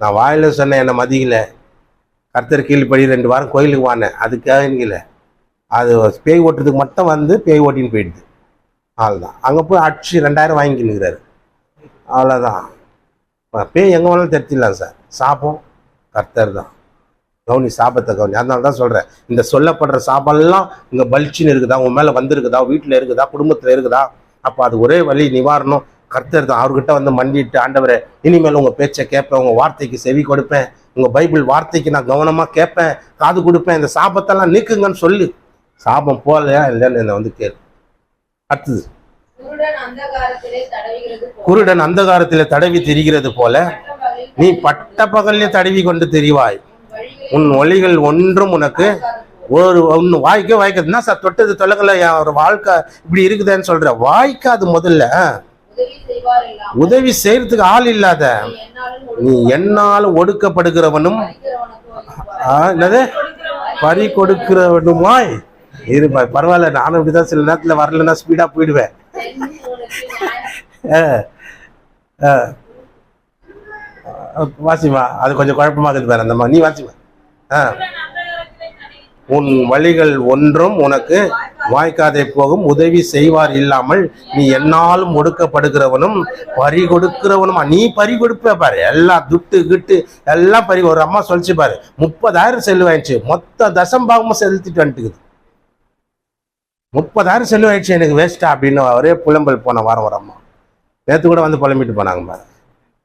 நான் வாயில சொன்னேன் என்னை மதிக்கலை. கர்த்தர் கீழ்ப்படி ரெண்டு வாரம் கோயிலுக்கு வானேன். அதுக்காக இல்லை அது பேய் ஓட்டுறதுக்கு மட்டும் வந்து பேய் ஓட்டின்னு போயிடுது. அவ்வளோதான் அங்கே போய் அடிச்சு ரெண்டாயிரம் வாங்கிக்கினுக்கிறாரு அவ்வளோதான் பேய் எங்கே வேணாலும் தெரிச்சிடலாம் சார். சாபம் கர்த்தர் தான். கவுனி சாபத்தை கவுனி. அதனால தான் சொல்கிறேன் இந்த சொல்லப்படுற சாபம்லாம் இங்கே பலிச்சின்னு இருக்குதா? உன் மேலே வந்திருக்குதா? வீட்டில் இருக்குதா? குடும்பத்தில் இருக்குதா? அப்போ அது ஒரே வழி நிவாரணம். கர்த்தர் தான் அவர்கிட்ட வந்து மண்டிட்டு ஆண்டவரே இனிமேல் உங்கள் பேச்சை கேட்பேன் உங்கள் வார்த்தைக்கு செவி கொடுப்பேன் உங்கள் பைபிள் வார்த்தைக்கு நான் கவனமாக கேட்பேன் காது கொடுப்பேன் இந்த சாபத்தெல்லாம் நீக்குங்கன்னு சொல்லு. சாபம் போகலையா இல்லைன்னு என்னை வந்து கேளு. அடுத்தது. குருடன் அந்தகாரத்திலே தடவி திரிகிறது போல நீ பட்ட பகல்லே தடவி கொண்டு தெரிவாய். உன் ஒளிகள் ஒன்றும் உனக்கு ஒரு ஒன்று வாய்க்கே வாய்க்காதுன்னா சார் தொட்டது தொலைக்கல ஒரு வாழ்க்கை இப்படி இருக்குதுன்னு சொல்ற? வாய்க்காது முதல்ல. உதவி செய்யறதுக்கு ஆள் இல்லாத நீ என்னாலும் ஒடுக்கப்படுகிறவனும் என்னது? பறி கொடுக்கிறவனுமாய் இரு பரவாயில்ல நானும் இப்படிதான் சில நேரத்தில் வரலன்னா ஸ்பீடாக போயிடுவேன். ஆ, வாசிமா அது கொஞ்சம் குழப்பமா இருக்குது பாரு அந்த நீ வாசிமா. ஆ. உன் வழிகள் ஒன்றும் உனக்கு வாய்க்காதே போகும் உதவி செய்வார் இல்லாமல் நீ என்னாலும் ஒடுக்கப்படுகிறவனும் பறி கொடுக்கிறவனுமா நீ பறி கொடுப்ப பாரு. எல்லாம் துட்டு கிட்டு எல்லாம் பறி. ஒரு அம்மா சொல்லிச்சு பாரு முப்பதாயிரம் செலவாயிடுச்சு மொத்த தசம்பாகமும் செலுத்திட்டு வந்துட்டுக்குது. முப்பதாயிரம் செலவாயிடுச்சு எனக்கு வேஸ்டா அப்படின்னு ஒரே புலம்பல் போன வாரம் ஒரு அம்மா. நேற்று கூட வந்து புலம்பிட்டு போனாங்க பாரு.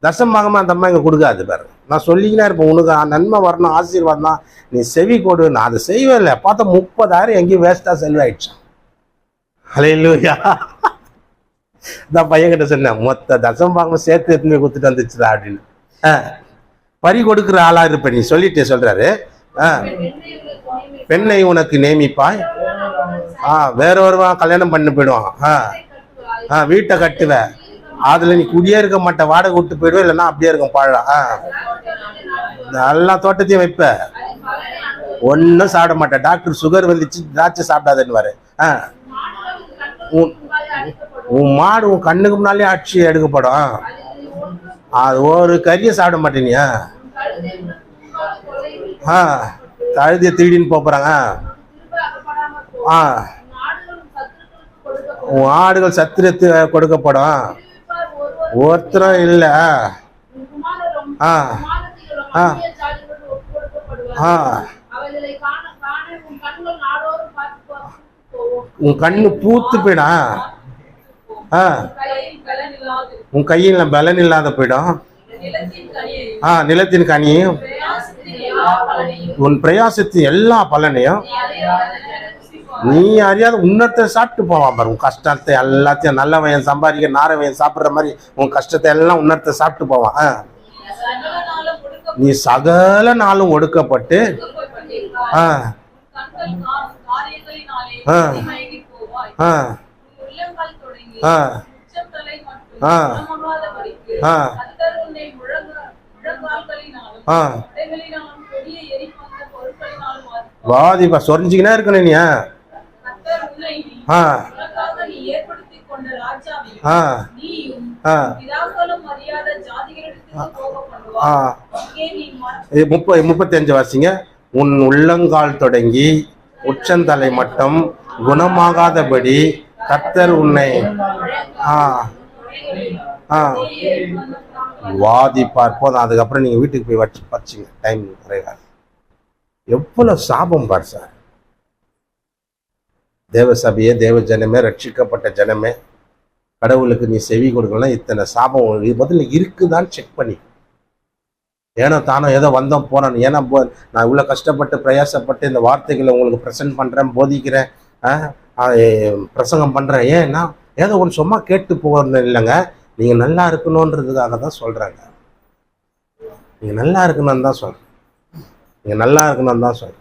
தசம்பாகமா அந்த அம்மா இங்கே கொடுக்காது பாரு. நான் சொல்லிக்கினே இருப்பேன் உனக்கு நன்மை வரணும் ஆசீர்வாதம் தான். நீ செவி கொடு நான் அதை செய்வே இல்லை பார்த்தா முப்பதாயிரம் எங்கேயும் வேஸ்டா செலவாயிடுச்சு. அலையிலூயா தான் பையன்கிட்ட சொன்னேன் மொத்த தசம்பாகம் சேர்த்து எடுத்துன்னு கொடுத்துட்டு வந்துச்சுடா அப்படின்னு. ஆ பறி கொடுக்குற ஆளாக இருப்ப நீ சொல்லிட்டே சொல்கிறாரு ஆ பெண்ணை உனக்கு நியமிப்பாய். ஆ வேற ஒருவன் கல்யாணம் பண்ணி போயிடுவான். ஆ ஆ வீட்டை கட்டுவேன் அதுல நீ குடியே இருக்க மாட்ட வாடகை விட்டு போயிடுவ இல்லைன்னா அப்படியே இருக்கும் பழம் ஆ. எல்லா தோட்டத்தையும் வைப்ப. ஒன்றும் சாப்பிட மாட்டேன் டாக்டர் சுகர் வந்துச்சு திராட்சை சாப்பிடாதேன்னு ஆ. உன் மாடு உன் கண்ணுக்கு முன்னாலே அடிச்சு எடுக்கப்படும். அது ஒரு கறியை சாப்பிட மாட்டேனியா ஆ. தழுதிய திருடின்னு போப் போறாங்க ஆ. உன் ஆடுகள் சத்திரத்து கொடுக்கப்படும். ஒருத்தரும் இல்லை. ஆ. ஆ. ஆ. உன் கண்ணு பூத்து போயிடா ஆ. உன் கையில் பலன் இல்லாத போயிடும். ஆ நிலத்தின் கனியும் உன் பிரயாசத்தின் எல்லா பலனையும் நீ அறியாத உன்னத்தை சாப்பிட்டு போவான் பாரு. உன் கஷ்டத்தை எல்லாத்தையும் நல்லவன் சம்பாதிக்க நாரவன் சாப்பிட்ற மாதிரி உன் கஷ்டத்தை எல்லாம் உன்னத்தை சாப்பிட்டு போவான். நீ சகல நாளும் ஒடுக்கப்பட்டு ஆ. ஆ. ஆ. ஆ. ஆ. ஆ. ஆ. பாதிப்பா இருக்கணும் நீ முப்பத்தஞ்சு வாசிங்க. உன் உள்ளங்கால் தொடங்கி உச்சந்தலை மட்டும் குணமாகாதபடி கர்த்தர் உன்னை ஆ. ஆ. வாதிப்பார். போதும் அதுக்கப்புறம் நீங்கள் வீட்டுக்கு போய் வச்சு வச்சுங்க. டைம் குறைவாது எவ்வளோ சாபம் பார் சார். தேவ சபையே தேவ ஜனமே ரட்சிக்கப்பட்ட ஜனமே கடவுளுக்கு நீ செவி கொடுக்கலாம் இத்தனை சாபம் முதல்ல இருக்குதான்னு செக் பண்ணி. ஏனோ தானோ ஏதோ வந்தோம் போனோம். ஏன்னா போ- நான் இவ்வளோ கஷ்டப்பட்டு பிரயாசப்பட்டு இந்த வார்த்தைகளை உங்களுக்கு ப்ரெசென்ட் பண்ணுறேன் போதிக்கிறேன் ஆ, பிரசங்கம் பண்ணுறேன் ஏன்னா ஏதோ ஒன்று சும்மா கேட்டு போகிறது இல்லைங்க. நீங்கள் நல்லா இருக்கணுன்றதுக்காக தான் சொல்கிறாங்க நீங்கள் நல்லா இருக்கணும்னு தான் சொல்கிறேன் நீங்கள் நல்லா இருக்கணும்னு தான் சொல்கிறேன்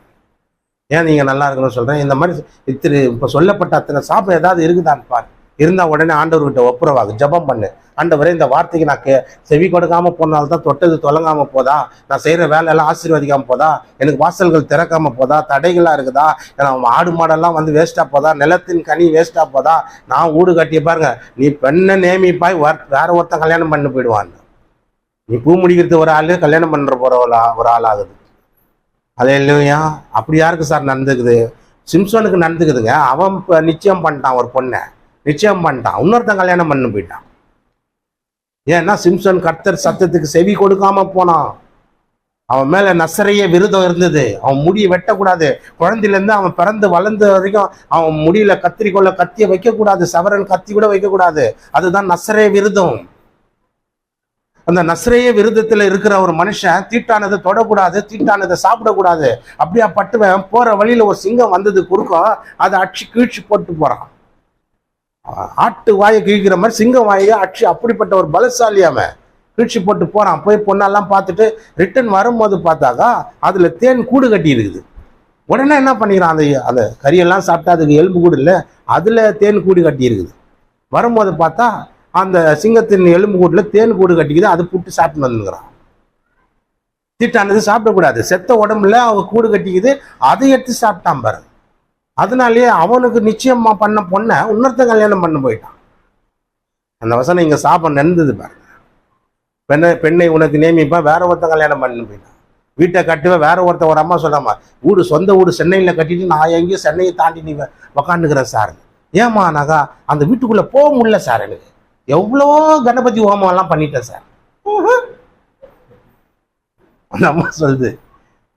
ஏன் நீங்கள் நல்லா இருக்கணும்னு சொல்கிறேன் இந்த மாதிரி இத்திரு இப்போ சொல்லப்பட்ட அத்தனை சாப்பிட ஏதாவது இருக்குதான்னு பார். இருந்தால் உடனே ஆண்டவர்கிட்ட ஒப்புரவாகு ஜெபம் பண்ணு. ஆண்டவரே இந்த வார்த்தைக்கு நான் கே செவி கொடுக்காம போனால்தான் தான் தொட்டது தொலங்காம போதா? நான் செய்கிற வேலையெல்லாம் ஆசீர்வதிக்காமல் போதா? எனக்கு வாசல்கள் திறக்காம போதா? தடைகளாக இருக்குதா? ஏன்னா ஆடு மாடெல்லாம் வந்து வேஸ்ட்டாக போதா? நிலத்தின் கனி வேஸ்ட்டாக போதா? நான் ஊடு கட்டிய பாருங்க நீ பெண்ணை நேமிப்பாய் வேற ஒருத்தன் கல்யாணம் பண்ணி போயிடுவான்னு நீ பூ முடிக்கிறது ஒரு ஆள் கல்யாணம் பண்ணுற போகிற ஒரு ஆள் ஆகுது அதே இல்லையா அப்படி யாருக்கு சார் நடந்துக்குது? சிம்சனுக்கு நடந்துக்குதுங்க. அவன் இப்போ நிச்சயம் பண்ணிட்டான் ஒரு பொண்ணை. நிச்சயம் பண்ணிட்டான். இன்னொருத்தன் கல்யாணம் பண்ணி போயிட்டான். ஏன்னா சிம்சன் கர்த்தர் சத்தத்துக்கு செவி கொடுக்காம போனான். அவன் மேல நசரைய விருதம் இருந்தது. அவன் முடியை வெட்டக்கூடாது. குழந்தையிலேருந்து அவன் பிறந்து வளர்ந்த வரைக்கும் அவன் முடியில கத்திரிக்கோல கத்தியை வைக்கக்கூடாது. சவரன் கத்தி கூட வைக்கக்கூடாது. அதுதான் நசரே விருதம். அந்த நஸ்ரேய விருதத்தில் இருக்கிற ஒரு மனுஷன் தீட்டானதை தொடக்கூடாது தீட்டானதை சாப்பிடக்கூடாது அப்படியா பட்டுவன் போற வழியில ஒரு சிங்கம் வந்தது குறுக்கம் அதை அடிச்சு கீழ்ச்சி போட்டு போறான். ஆட்டு வாயை கிழிக்கிற மாதிரி சிங்கம் வாயை அடிச்சு அப்படிப்பட்ட ஒரு பலசாலி அவன் கீழ்ச்சி போட்டு போறான். போய் பொண்ணெல்லாம் பார்த்துட்டு ரிட்டர்ன் வரும்போது பார்த்தாக்கா அதுல தேன் கூடு கட்டி இருக்குது. உடனே என்ன பண்ணிக்கிறான் அந்த அந்த கறியெல்லாம் சாப்பிட்டா அதுக்கு எலும்பு கூடு இல்லை அதுல தேன் கூடு கட்டி இருக்குது. வரும்போது பார்த்தா அந்த சிங்கத்தின் எலும்பு கூட்டில் தேன் கூடு கட்டிக்குது அதை புட்டு சாப்பிட்டு வந்துக்கிறான் தீட்டானது சாப்பிடக்கூடாது. செத்த உடம்புல அவ கூடு கட்டிக்குது அதை எடுத்து சாப்பிட்டான் பாரு அதனாலேயே அவனுக்கு நிச்சயமா பண்ண பொண்ணை இன்னொருத்தன் கல்யாணம் பண்ண போயிட்டான். அந்த வசனம் இங்கே சாப்பிட நடந்தது பாருங்க. பெண்ணை பெண்ணை உனக்கு நியமிப்பான் வேற ஒருத்தன் கல்யாணம் பண்ணு போயிட்டான். வீட்டை கட்டுவேன் வேற ஒருத்தன் ஒரு அம்மா சொல்லாமா வீடு சொந்த வீடு சென்னையில் கட்டிட்டு நான் எங்கேயும் சென்னையை தாண்டி நீ உக்காந்துக்கிறேன் சார். ஏமா நகா அந்த வீட்டுக்குள்ளே போக முடியல சார் எனக்கு. எவ்வளோ கணபதி ஹோமம் எல்லாம் பண்ணிட்டேன் சார். அந்த அம்மா சொல்லுது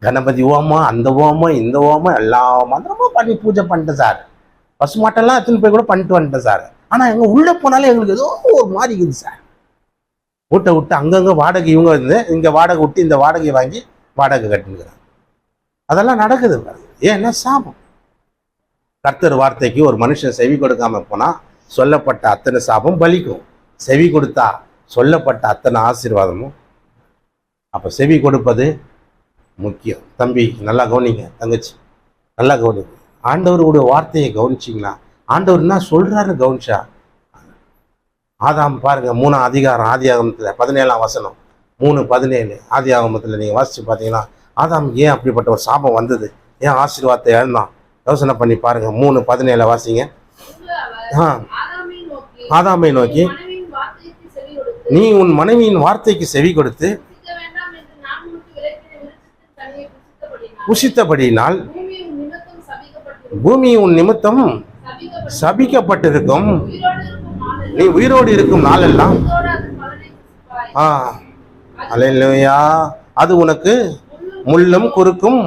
கணபதி ஹோமம் அந்த ஹோமம் இந்த ஹோமம் எல்லா மந்திரமும் பண்ணி பூஜை பண்ணிட்டேன் சார். பசு மாட்டெல்லாம் எத்தனை போய் கூட பண்ணிட்டு வந்துட்டேன் சார். ஆனா எங்க உள்ள போனாலே எங்களுக்கு ஏதோ ஒரு மாதிரி இருக்குது சார். வீட்டை விட்டு அங்கங்க வாடகை இவங்க வந்து இங்க வாடகை விட்டு இந்த வாடகையை வாங்கி வாடகை கட்டினுக்கிறாங்க. அதெல்லாம் நடக்குது ஏன்னா சாபம்? கர்த்தர் வார்த்தைக்கு ஒரு மனுஷன் செவி கொடுக்காம போனா சொல்லப்பட்ட அத்தனை சாபம் பலிக்கும். செவி கொடுத்தா சொல்லப்பட்ட அத்தனை ஆசீர்வாதமும். அப்போ செவி கொடுப்பது முக்கியம். தம்பி நல்லா கவனிங்க தங்கச்சி. நல்லா கவனிங்க. ஆண்டவருடைய வார்த்தையை கவனிச்சிங்களா ஆண்டவர் என்ன சொல்றாரு கவனிச்சா ஆதாம் பாருங்க மூணாம் அதிகாரம் ஆதி ஆகமத்தில் பதினேழாம் வசனம். மூணு பதினேழு ஆதி ஆகமத்தில் நீங்க வாசிச்சு பார்த்தீங்கன்னா ஆதாம் ஏன் அப்படிப்பட்ட ஒரு சாபம் வந்தது? ஏன் ஆசீர்வாதத்தை இழந்தான் யோசனை பண்ணி பாருங்க மூணு பதினேழு வாசிங்க. ஆதாமை நோக்கி நீ உன் மனைவியின் வார்த்தைக்கு செவி கொடுத்து புஷித்தபடியினால் பூமி உன் நிமித்தம் சபிக்கப்பட்டிருக்கும். நீ உயிரோடு இருக்கும் நாளெல்லாம் ஆ. அலையா அது உனக்கு முள்ளும் குறுக்கும்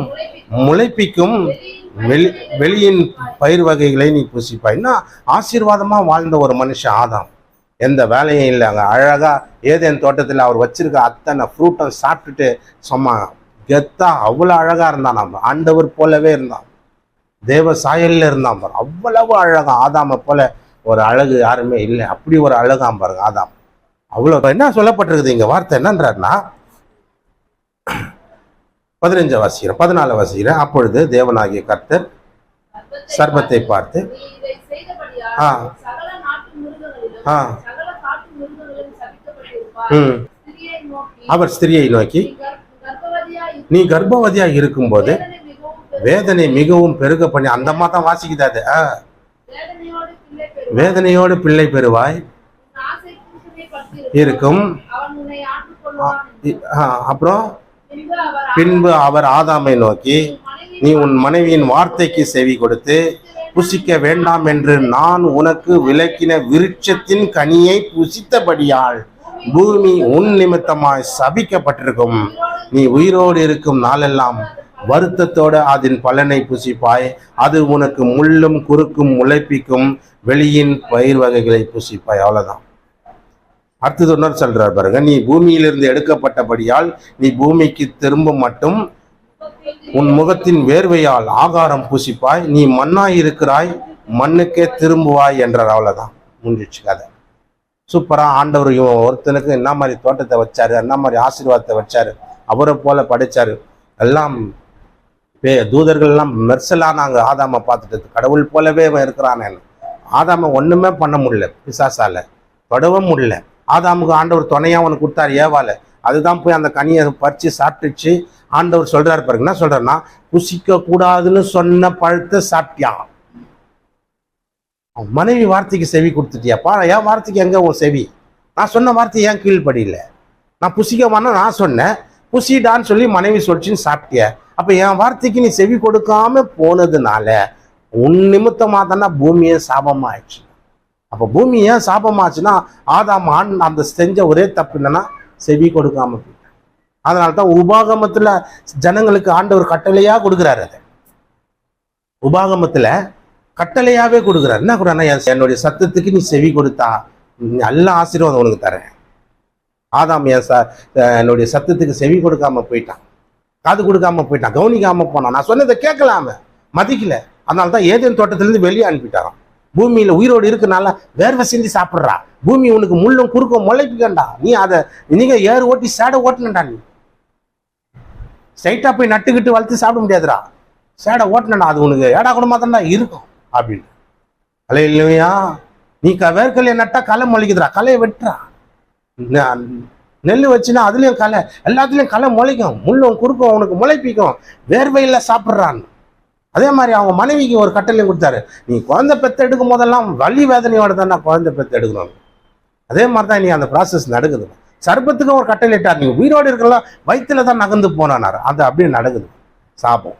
முளைப்பிக்கும் வெளி வெளியின் பயிர் வகைகளை நீ புசிப்பாய்னா ஆசீர்வாதமாக வாழ்ந்த ஒரு மனுஷன் ஆதாம். எந்த வேலையும் இல்லை. அங்கே ஏதேன் தோட்டத்தில் அவர் வச்சிருக்க அத்தனை ஃப்ரூட்டும் சாப்பிட்டுட்டு சும்மா கெத்தா அவ்வளோ அழகாக இருந்தான் நம்ம ஆண்டவர் போலவே இருந்தான். தேவ சாயலில் இருந்தான் பாரு. அவ்வளவு அழகா ஆதாமை போல ஒரு அழகு யாருமே இல்லை. அப்படி ஒரு அழகாம் பாருங்க ஆதாம். அவ்வளோ என்ன சொல்லப்பட்டிருக்குது இங்கே வார்த்தை என்னன்றாருன்னா பதினஞ்சு வாசிக்கிறேன் பதினாலு வாசிக்கிறேன் அப்பொழுது தேவனாகிய கர்த்தர் சர்பத்தை பார்த்து ஆ. ஆ. ம் அவர் ஸ்திரியை நோக்கி நீ கர்ப்பவதியாக இருக்கும்போது வேதனை மிகவும் பெருக பண்ணி அந்த அம்மா தான் வாசிக்குது அது வேதனையோடு பிள்ளை பெறுவாய். இருக்கும் அப்புறம் பின்பு அவர் ஆதாமை நோக்கி நீ உன் மனைவியின் வார்த்தைக்கு செவி கொடுத்து புசிக்க வேண்டாம் என்று நான் உனக்கு விளக்கின விருட்சத்தின் கனியை புசித்தபடியால் பூமி உன் நிமித்தமாய் சபிக்கப்பட்டிருக்கும். நீ உயிரோடு இருக்கும் நாளெல்லாம் வருத்தத்தோடு அதன் பலனை புசிப்பாய். அது உனக்கு முள்ளும் குறுக்கும் முளைப்பிக்கும் வெளியின் பயிர் வகைகளை புசிப்பாய். அவ்வளோதான் அடுத்தது இன்னொரு சொல்றார் பாருங்க நீ பூமியிலிருந்து எடுக்கப்பட்டபடியால் நீ பூமிக்கு திரும்ப மட்டும் உன் முகத்தின் வேர்வையால் ஆகாரம் பூசிப்பாய் நீ மண்ணாய் இருக்கிறாய் மண்ணுக்கே திரும்புவாய் என்றார். அவ்வளவுதான். முடிஞ்சிச்சு கதை. சூப்பரா ஆண்டவர் இவன் ஒருத்தனுக்கு என்ன மாதிரி தோட்டத்தை வச்சாரு என்ன மாதிரி ஆசீர்வாதத்தை வச்சாரு அவரை போல படிச்சாரு. எல்லாம் பே தூதர்கள் எல்லாம் நாங்கள் ஆதாம பார்த்துட்டு கடவுள் போலவே அவன் இருக்கிறானே ஆதாம ஒண்ணுமே பண்ண முடியல பிசாசால. தொடவும் முடியல. ஆதாமுக்கு ஆண்டவர் துணையாக அவனுக்கு கொடுத்தாரு ஏவால அதுதான் போய் அந்த கனியை பறித்து சாப்பிட்டுச்சு. ஆண்டவர் சொல்றாரு பாருங்க என்ன சொல்றாருன்னா புசிக்க கூடாதுன்னு சொன்ன பழத்தை சாப்பிட்டியான் அவன் மனைவி வார்த்தைக்கு செவி கொடுத்துட்டியாப்பா என் வார்த்தைக்கு எங்க உன் செவி? நான் சொன்ன வார்த்தை ஏன் கீழ்ப்படியில? நான் புசிக்கவான்னு நான் சொன்னேன். புசிடான்னு சொல்லி மனைவி சொல்லிச்சின்னு சாப்பிட்டிய? அப்ப என் வார்த்தைக்கு நீ செவி கொடுக்காம போனதுனால உன் நிமித்தமா தானே பூமியே சாபமாயிடுச்சு. அப்போ பூமி ஏன் சாபமாச்சுன்னா ஆதாம் ஆண் அந்த செஞ்ச ஒரே தப்பு என்னன்னா செவி கொடுக்காம போயிட்டான். அதனால தான் உபாகமத்தில் ஜனங்களுக்கு ஆண்டவர் கட்டளையாக கொடுக்குறாரு அதை. உபாகமத்தில் கட்டளையாகவே கொடுக்குறாரு. என்ன கூட என்னுடைய சத்தத்துக்கு நீ செவி கொடுத்தா நல்ல ஆசீர்வாதம் உனக்கு தரேன். ஆதாம் என் ச என்னுடைய சத்தத்துக்கு செவி கொடுக்காம போயிட்டான். காது கொடுக்காம போயிட்டான். கவனிக்காம போனான். நான் சொன்னதை கேட்கலாம மதிக்கல. அதனால தான் ஏதேன் தோட்டத்திலேருந்து வெளியே அனுப்பிட்டாரான் பூமியில உயிரோடு இருக்கனால வேர்வை சிந்தி சாப்பிட்றா. பூமி உனக்கு முள்ளும் குறுக்கும் முளைப்பிக்கண்டா நீ அதை நீங்க ஏறு ஓட்டி சேடை ஓட்டணும்டா நீ. ஸ்ட்ரைட்டாக போய் நட்டுக்கிட்டு வளர்த்து சாப்பிட முடியாதுடா. சேடை ஓட்டணும்டா அது உனக்கு ஏடா குடமா தான்டா இருக்கும் அப்படின்னு. கலை இல்லையா நீ க வேர்க்கலையை நட்டா களை முளைக்குதுடா. கலையை வெட்டுறா. நெல் வச்சுன்னா அதுலயும் களை எல்லாத்துலயும் களை முளைக்கும். முள்ளும் குறுக்கும் உனக்கு முளைப்பிக்கும். வேர்வையில் சாப்பிட்றான்னு. அதே மாதிரி அவங்க மனைவிக்கு ஒரு கட்டளையும் கொடுத்தாரு. நீ குழந்தை பெற்று எடுக்கும் போதெல்லாம் வலி வேதனையோட தான் நான் குழந்தை பெற்று எடுக்கணும். அதே மாதிரி தான் நீ அந்த ப்ராசஸ் நடக்குது. சர்ப்பத்துக்கும் ஒரு கட்டளை இட்டார். நீங்கள் உயிரோடு இருக்கலாம் வயிற்றுல தான் நகர்ந்து போனானார். அது அப்படியே நடக்குது. சாபம்.